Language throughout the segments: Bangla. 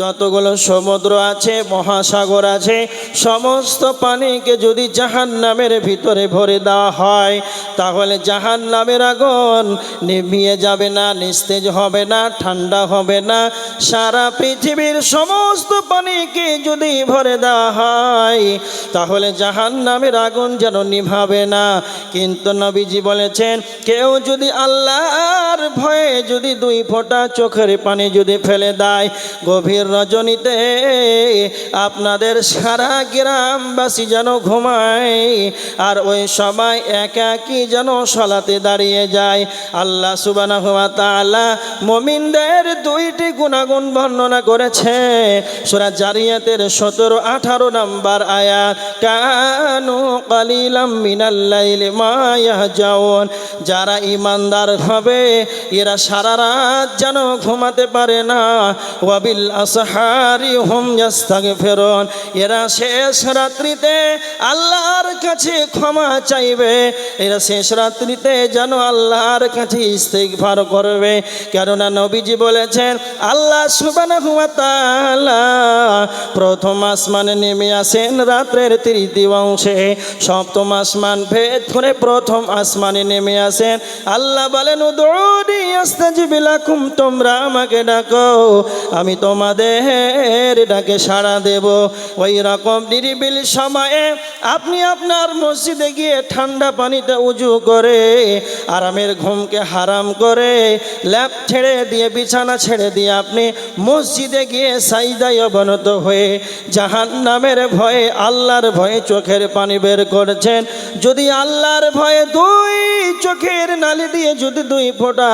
যতগুলো সমুদ্র আছে, মহাসাগর আছে, সমস্ত পানিকে যদি জাহান নামের ভিতরে ভরে দেওয়া হয়, তাহলে জাহান নামের আগুন নিভিয়ে যাবে না, নিস্তেজ হবে না, ঠান্ডা হবে না। সারা পৃথিবীর সমস্ত পানিকে যদি ভরে দেওয়া হয়, তাহলে জাহান নামের আগুন যেন নিভাবে না। কিন্তু নবীজি বলেছেন, কেউ যদি আল্লাহর ভয়ে যদি দুই ফোঁটা চোখের পানি যদি ফেলে দেয়, গভীর রজনীতে আপনাদের সারা গ্রামবাসী যেন ঘুমায় আর ওই সময় একাকি যেন সলাতে দাঁড়িয়ে যায়। আল্লাহ সুবানা হুয়া মমিনদের দুইটি গুণাগুণ বর্ণনা করেছে। সুরা জারিয়াতের সতেরো, আঠারো নাম্বার আয়াত, কানু কালিলাম মিনাল্লাইলি মা ইয়াহজাউন যারা ইমানদার হবে, এরা সারা রাত যেন ঘুমাতে পারে না। ওয়াবিল আসহারি হুম ফেরন এরা শেষ রাত্রিতে আল্লাহর কাছে ক্ষমা চাইবে। এরা শেষ রাত্রিতে যেন আল্লাহর কাছে ইস্তেগফার করবে। কেননা নবীজি বলেছেন, আল্লাহ তাআলা প্রথম আসমানে নেমে আসেন রাত্রের তৃতীয় অংশে। সপ্তম আসমান ভেদ করে প্রথম আসমানে নেমে আসেন। আল্লাহ বলেন, উদুনি আস্তাজিব লাকুম, তোমরা আমাকে ডাকো। আমি তোমাদের ডাকে সাড়া দেব। ওই রকম নিরিবিল সময়ে আপনি আপনার মসজিদে গিয়ে ঠান্ডা পানিতে উজু করে, আরামের ঘুমকে হারাম করে, ল্যাপ ছেড়ে দিয়ে, বিছানা ছেড়ে দিয়ে আপনি মসজিদে গিয়ে সাইদায় অবনত হয়ে জাহান নামের ভয়ে, আল্লাহর ভয়ে চোখের পানি বের করছেন। যদি আল্লাহর ভয়ে দুই চোখের নালি দিয়ে যদি দুই ফোঁটা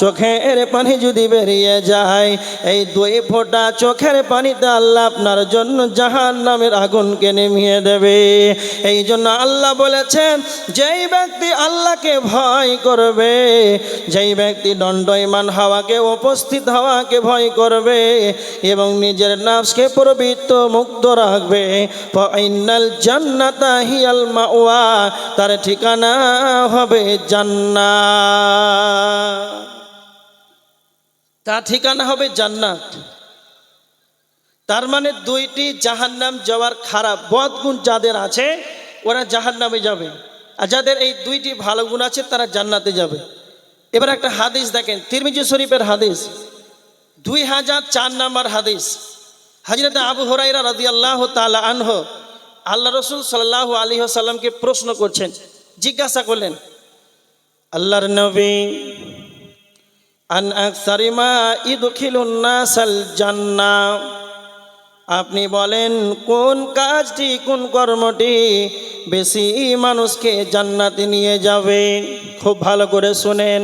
চোখের পানি যদি বেরিয়ে যায়, এই দুই ফোঁটা চোখের পানিতে আল্লাহ আপনার জন্য জাহান নামের আগুনকে নেমিয়ে দেবে। এই জন্য আল্লাহ বলেছেন, যেই ব্যক্তি আল্লাহকে ভয় করবে, যেই ব্যক্তি দণ্ডয়মান হওয়াকে, উপস্থিত হওয়াকে ভয় করবে এবং নিজের নাফসকে পবিত্র মুক্ত রাখবে, ফাইনাল জান্নাতা হিয়াল মাওয়া, তার ঠিকানা হবে জান্নাত। তার ঠিকানা হবে জান্নাত। তার মানে দুইটি জাহান্নাম যাওয়ার খারাপ বদগুণ যাদের আছে, ওরা জাহান্নামে যাবে। আর যাদের এই দুইটি ভালো গুণ আছে, তারা জান্নাতে যাবে। এবার একটা হাদিস দেখেন, তিরমিজি শরীফের হাদিস। দুই হাজার চার নাম্বার হাদিস। হাজরত আবু হরাইরা রাজি আল্লাহ তালা আনহ আল্লাহ রসুল সাল্লাহ আলী সাল্লামকে প্রশ্ন করছেন, জিজ্ঞাসা করলেন, আল্লাহর নবী, আন আকসারিমা নাসাল জান্নাহ? আপনি বলেন, কোন কাজটি, কোন কর্মটি বেশি মানুষকে জান্নাতে নিয়ে যাবে? খুব ভালো করে শুনেন।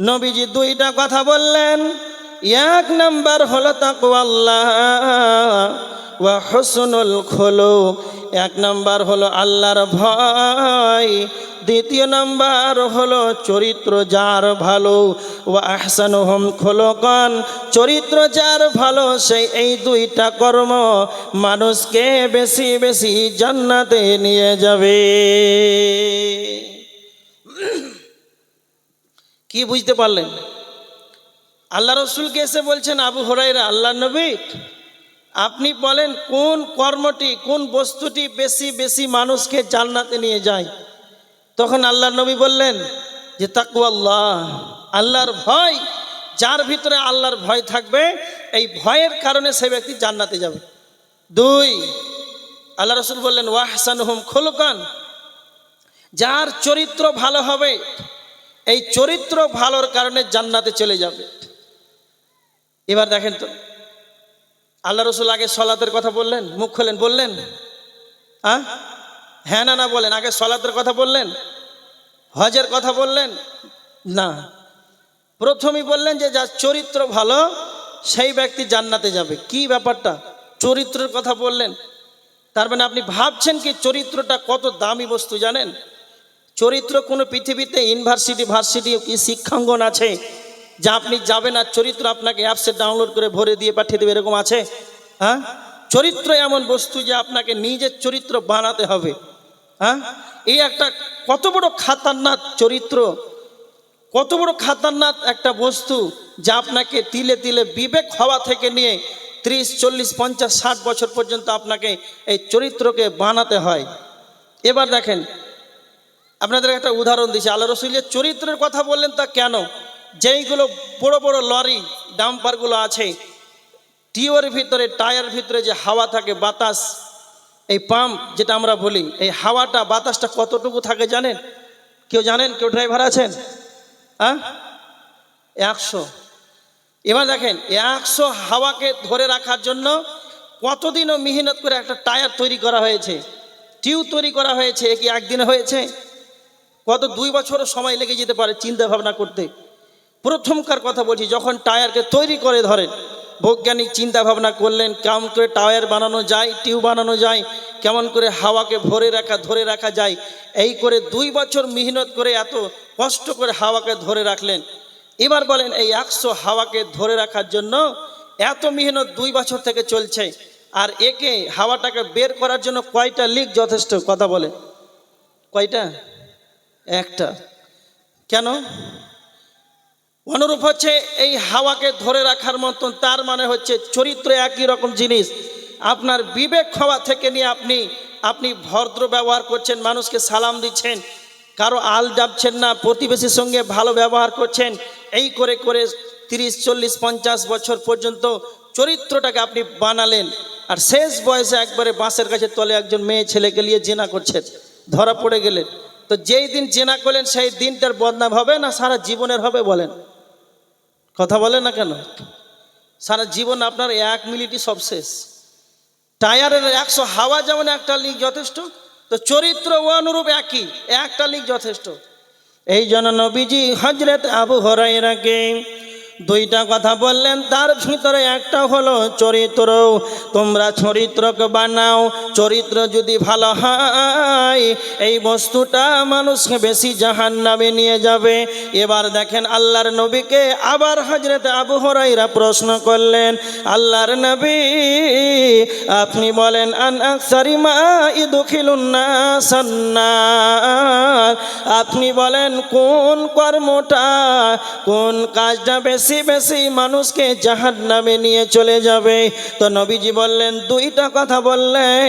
নবীজি দুইটা কথা বললেন। এক নাম্বার হলো তাকওয়াল্লাহ ওয়া হসনুল খোলো এক নাম্বার হলো আল্লাহর ভয় দ্বিতীয় নাম্বার হলো চরিত্র যার ভালো ও আহসান হোম খোলকন। চরিত্র যার ভালো সেই এই দুইটা কর্ম মানুষকে বেশি বেশি জান্নাতে নিয়ে যাবে। কি বুঝতে পারলেন? আল্লাহ রসুলকে এসে বলছেন, আবু হরাইরা আল্লাহ নবী, আপনি বলেন কোন কর্মটি, কোন বস্তুটি বেশি বেশি মানুষকে জান্নাতে নিয়ে যায়? তখন আল্লাহ নবী বললেন যে তাকু আল্লাহ আল্লাহর ভয়, যার ভিতরে আল্লাহর ভয় থাকবে, এই ভয়ের কারণে সে ব্যক্তি জান্নাতে যাবে। দুই, আল্লাহ রসুল বললেন ওয়াহসান হুম খোলকান, যার চরিত্র ভালো হবে, এই চরিত্র ভালোর কারণে জান্নাতে চলে যাবে। এবার দেখেন তো, আল্লাহ রসুল আগে সলাতের কথা বললেন, মুখ খোলেন, বললেন হ্যাঁ হ্যাঁ না না বলেন, আগে সলাতের কথা বললেন? হজের কথা বললেন? না। প্রথমেই বললেন যে যার চরিত্র ভালো, সেই ব্যক্তি জান্নাতে যাবে। কি ব্যাপারটা? চরিত্রের কথা বললেন। তার মানে আপনি ভাবছেন কি চরিত্রটা কত দামি বস্তু জানেন? চরিত্র কোনো পৃথিবীতে, ইউনিভার্সিটি, ভার্সিটি কি শিক্ষাঙ্গন আছে, যা আপনি যাবেন আর চরিত্র আপনাকে অ্যাপসে ডাউনলোড করে ভরে দিয়ে পাঠিয়ে দেবে, এরকম আছে? হ্যাঁ? চরিত্র এমন বস্তু যে আপনাকে নিজের চরিত্র বানাতে হবে। হ্যাঁ? এই একটা কত বড় খাতারনাথ চরিত্র, কত বড় খাতারনাথ একটা বস্তু যা আপনাকে তিলে তিলে বিবেক হওয়া থেকে নিয়ে ত্রিশ, চল্লিশ, পঞ্চাশ, ষাট বছর পর্যন্ত আপনাকে এই চরিত্রকে বানাতে হয়। এবার দেখেন, আপনাদের একটা উদাহরণ দিচ্ছি। আল্লাহ রসুল যে চরিত্রের কথা বললেন তা কেন? যেইগুলো বড় বড় লরি, ডাম্পারগুলো আছে, টিওর ভিতরে, টায়ার ভিতরে যে হাওয়া থাকে, বাতাস এই পাম্প যেটা আমরা বলি, এই হাওয়াটা, বাতাসটা কতটুকু থাকে জানেন? কেউ জানেন? কেউ ড্রাইভার আছেন? হ্যাঁ? একশো। এবার দেখেন, একশো হাওয়াকে ধরে রাখার জন্য কতদিনও মেহনত করে একটা টায়ার তৈরি করা হয়েছে? টিউ তৈরি করা হয়েছে কি একদিনে হয়েছে? কত দুই বছরও সময় লেগে যেতে পারে চিন্তা ভাবনা করতে। প্রথমকার কথা বলছি, যখন টায়ারকে তৈরি করে ধরেন বৈজ্ঞানিক চিন্তা ভাবনা করলেন, কেমন করে টায়ার বানানো যায়, টিউব বানানো যায়, কেমন করে হাওয়াকে ভরে রাখা, ধরে রাখা যায়, এই করে দুই বছর মেহনত করে এত কষ্ট করে হাওয়াকে ধরে রাখলেন। এবার বলেন, এই একশো হাওয়াকে ধরে রাখার জন্য এত মেহনত দুই বছর থেকে চলছে, আর একে হাওয়াটাকে বের করার জন্য কয়টা লিক যথেষ্ট? কথা বলে কয়টা? একটা। কেন? অনুরূপ হচ্ছে এই হাওয়াকে ধরে রাখার মতন, তার মানে হচ্ছে চরিত্র একই রকম জিনিস। আপনার বিবেক হওয়া থেকে নিয়ে আপনি আপনি ভদ্র ব্যবহার করছেন, মানুষকে সালাম দিচ্ছেন, কারও আল ডাবছেন না, প্রতিবেশীর সঙ্গে ভালো ব্যবহার করছেন, এই করে করে তিরিশ, চল্লিশ, পঞ্চাশ বছর পর্যন্ত চরিত্রটাকে আপনি বানালেন। আর শেষ বয়সে একবারে বাঁশের কাছে তলে একজন মেয়ে ছেলেকে নিয়ে জেনা করছেন, ধরা পড়ে গেলেন। তো যেই দিন জেনা করলেন, সেই দিনটার বদনাম হবে না, সারা জীবনের হবে বলেন? কথা বলে না কেন? সারা জীবন আপনার এক মিনিটই সব শেষ। টায়ারের একশো হাওয়া যেমন একটা লিক যথেষ্ট, তো চরিত্র ও অনুরূপ একই, একটা লিক যথেষ্ট। এই জন্য নবীজি হজরত আবু হরাইরাকে দুইটা কথা বললেন, তার ভিতরে একটা হলো চরিত্র। তোমরা চরিত্রকে বানাও, চরিত্র যদি ভালো হয়, এই বস্তুটা মানুষকে বেশি জাহান নামে নিয়ে যাবে। এবার দেখেন আল্লাহর নবীকে আবার হজরত আবু হরাইরা প্রশ্ন করলেন, আল্লাহর নবী, আপনি বলেন আপনি বলেন, কোন কর্মটা, কোন কাজটা বেশি বেশি বেশি মানুষকে জাহান নামে নিয়ে চলে যাবে। তো নবীজি বললেন, দুইটা কথা বললেন।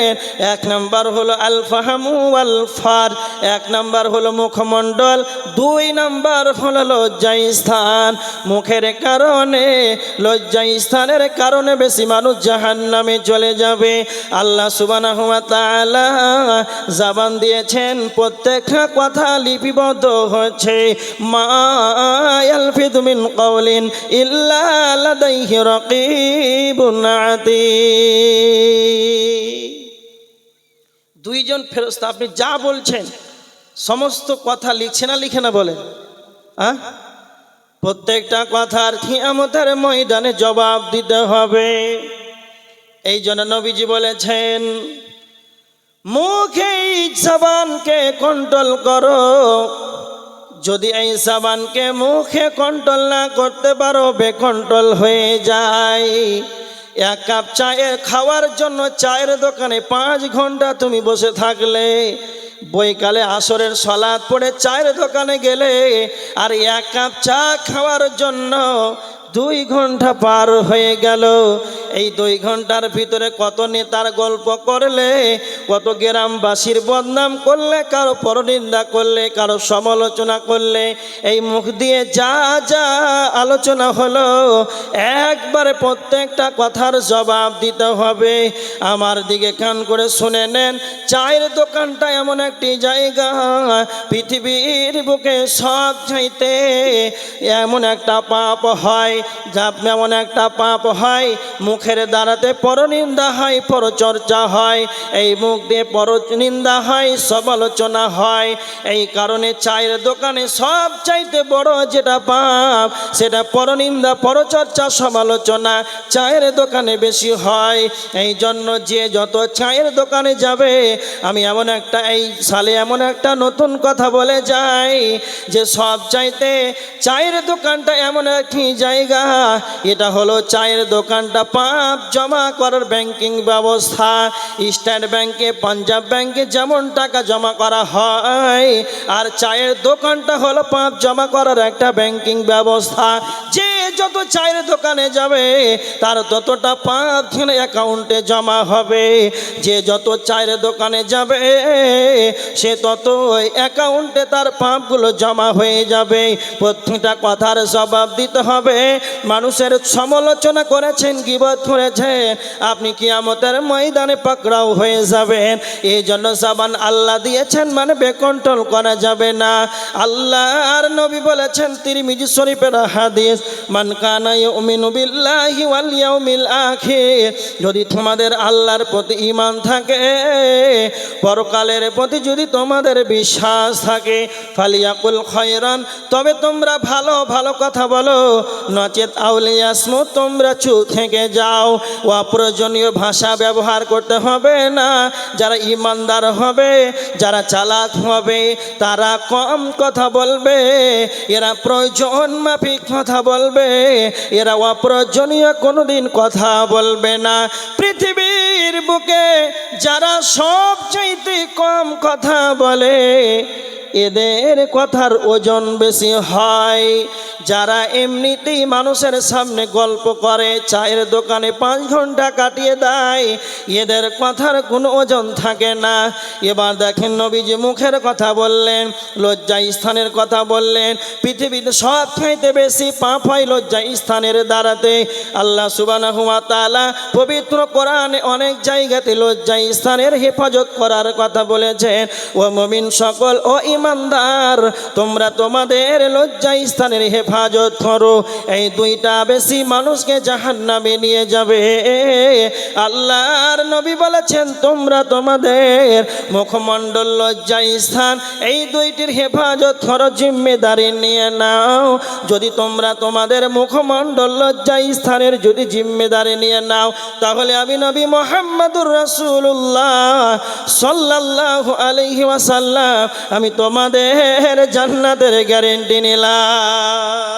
এক নাম্বার হলো আল ফাহামু আল ফার এক নাম্বার হলো মুখমণ্ডল, দুই নাম্বার হলো লজ্জা স্থান মুখের কারণে লজ্জা স্থানের কারণে বেশি মানুষ জাহান নামে চলে যাবে। আল্লাহ সুবানাহ তাআলা জাবান দিয়েছেন, প্রত্যেকটা কথা লিপিবদ্ধ হচ্ছে মা ইয়ালফিদু মিন কাউলিন রাকিবুন আতীদ দুইজন ফেরস্তা আপনি যা বলছেন, সমস্ত কথা লিখছে না, লিখে না বলেন। হ্যাঁ প্রত্যেকটা কথার কিয়ামতের ময়দানে জবাব দিতে হবে। এই জন্য নবীজি বলেছেন মুখে জবানকে কন্ট্রোল করো যদি এই সাবানকে মুখে কন্ট্রোল না করতে পারো, বেকন্ট্রোল হয়ে যায়। এক কাপ চায়ের খাওয়ার জন্য চায়ের দোকানে পাঁচ ঘণ্টা তুমি বসে থাকলে বইকালে আসরের সলাদ পড়ে চায়ের দোকানে গেলে, আর এক কাপ চা খাওয়ার জন্য দুই ঘণ্টা পার হয়ে গেল। এই দুই ঘণ্টার ভিতরে কত নেতার গল্প করলে কত গ্রামবাসীর বদনাম করলে, কারও পরনিন্দা করলে, কারও সমালোচনা করলে, এই মুখ দিয়ে যা যা আলোচনা হলো, একবারে প্রত্যেকটা কথার জবাব দিতে হবে। আমার দিকে কান করে শুনে নেন, চায়ের দোকানটা এমন একটি জায়গা, পৃথিবীর বুকে সব চাইতে এমন একটা পাপ হয় এমন একটা পাপ হয়, মুখের দ্বারাতে পরনিন্দা হয়, পরচর্চা হয়, এই মুখ দিয়ে পরনিন্দা হয় সমালোচনা হয়। এই কারণে চায়ের দোকানে সব চাইতে বড় যেটা পাপ, সেটা পরনিন্দা, পরচর্চা সমালোচনা চায়ের দোকানে বেশি হয়। এই জন্য যে যত চায়ের দোকানে যাবে, আমি এমন একটা, এই সালে এমন একটা নতুন কথা বলে যাই যে সব চাইতে চায়ের দোকানটা এমন একটি জায়গা, এটা হলো চায়ের দোকানটা পাপ জমা করার ব্যাংকিং ব্যবস্থা। স্টেট ব্যাংকে পাঞ্জাব ব্যাংকে যেমন টাকা জমা করা হয়, আর চায়ের দোকানটা হলো পাঁচ জমা করার একটা ব্যাংকিং ব্যবস্থা। যে যত চায়ের দোকানে যাবে, তার ততটা যেন অ্যাকাউন্টে জমা হবে। যে যত চায়ের দোকানে যাবে, সে তত অ্যাকাউন্টে তার পাপগুলো জমা হয়ে যাবে। প্রত্যেকটা কথার জবাব দিতে হবে। মানুষের সমালোচনা করেছেন, গিবত করেছেন। আপনি কি কিয়ামতের ময়দানে পাকড়াও হয়ে যাবেন। এই জন্য সাবান আল্লাহ দিয়েছেন মানে বেকন্ট্রোল করা যাবে না। আল্লাহ আর নবী বলেছেন তিনি তিরমিজি শরীফের হাদিস, মান কানা ইউমিনু বিল্লাহি ওয়াল ইয়াউমিল আখির। যদি তোমাদের আল্লাহর প্রতি ঈমান থাকে, পরকালের প্রতি যদি তোমাদের বিশ্বাস থাকে, ফালিয়াকুল খয়রান, তবে তোমরা ভালো ভালো কথা বলো। নচেত আউলিয়াসমু তোমরা চুপ থেকে যাও। ও অপ্রয়োজনীয় ভাষা ব্যবহার করতে হবে না। যারা ইমানদার হবে, যারা চালাক হবে, তারা কম কথা বলবে। এরা প্রয়োজন মাফিক কথা বলবে। এরা অপ্রয়োজনীয় কোনোদিন কথা বলবে না। পৃথিবীর বুকে যারা সবচাইতে কম কথা বলে এদের কথার ওজন বেশি হয়। যারা এমনিতেই মানুষের সামনে গল্প করে, চায়ের দোকানে পাঁচ ঘণ্টা কাটিয়ে দেয়, এদের কথার কোনো ওজন থাকে না। এবার দেখেন নবীজি মুখের কথা বললেন, লজ্জা স্থানের কথা বললেন। পৃথিবীতে সব চাইতে বেশি পাপ হয় লজ্জা স্থানের দ্বারাতে। আল্লাহ তাআলা পবিত্র কোরআনে অনেক জায়গাতে লজ্জা স্থানের হেফাজত করার কথা বলেছেন। ও মমিন সকল, ও ইমানদার, তোমরা তোমাদের লজ্জা স্থানের হেফাজত করো। এই দুইটা বেশি মানুষকে জাহান্নামে নিয়ে যাবে। আল্লাহর নবী বলেছেন, তোমরা তোমাদের মুখমণ্ডল লজ্জা স্থান, এই দুইটির হেফাজত করো, জিম্মেদারি নিয়ে নাও। যদি তোমরা তোমাদের মুখমণ্ডল লজ্জা স্থানের যদি জিম্মেদারি নিয়ে নাও, তাহলে আমি নবী মোহাম্মদুর রাসূলুল্লাহ সাল্লাল্লাহু আলাইহি ওয়াসাল্লাম, আমি তোমাদের জান্নাতের গ্যারেন্টি নিলাম।